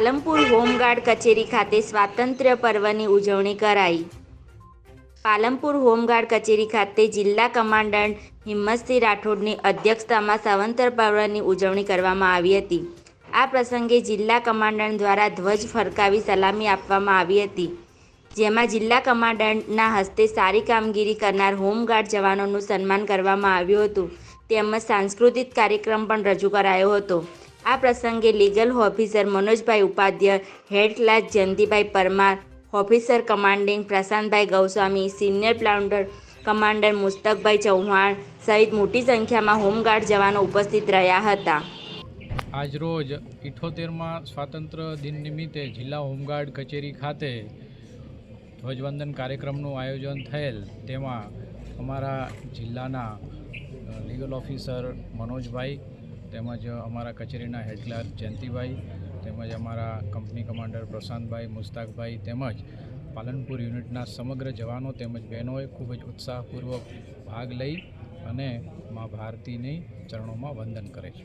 Palanpur home guard કચેરી ખાતે સ્વાતંત્ર્ય પર્વની ઉજવણી કરાઈ. પાલમપુર હોમગાર્ડ કચેરી ખાતે જિલ્લા કમાન્ડન્ટ હિંમતસિંહ રાઠોડની અધ્યક્ષતામાં સ્વાતંત્ર્ય પર્વની ઉજવણી કરવામાં આવી હતી. આ પ્રસંગે જિલ્લા કમાન્ડન્ટ દ્વારા ધ્વજ ફરકાવી સલામી આપવામાં આવી હતી. જેમાં જિલ્લા કમાન્ડન્ટના હસ્તે સારી કામગીરી કરનાર હોમગાર્ડ જવાનોનું સન્માન કરવામાં આવ્યું હતું. તેમજ સાંસ્કૃતિક કાર્યક્રમ પણ રજૂ કરાયો હતો. આ પ્રસંગે લીગલ ઓફિસર મનોજભાઈ Upadhyay, head clerk Jayantibhai Parmar, officer commanding Prashantbhai Goswami, senior planter commander મુસ્તકભાઈ Chauhan સહિત મોટી સંખ્યામાં હોમગાર્ડ જવાનો ઉપસ્થિત રહ્યા હતા. આજરોજ ઇઠોતેરમાં સ્વાતંત્ર્ય દિન નિમિત્તે જિલ્લા હોમગાર્ડ કચેરી ખાતે ધ્વજવંદન કાર્યક્રમનું આયોજન થયેલ. તેમાં અમારા જિલ્લાના લીગલ ઓફિસર મનોજભાઈ તેમજ અમારા કચેરીના હેડ ક્લાર્ક જયંતિભાઈ, તેમજ અમારા કંપની કમાન્ડર પ્રશાંતભાઈ, મુસ્તાકભાઈ તેમજ પાલનપુર યુનિટના સમગ્ર જવાનો તેમજ બહેનોએ ખૂબ જ ઉત્સાહપૂર્વક ભાગ લઈ અને મા ભારતીની ચરણોમાં વંદન કરે છે.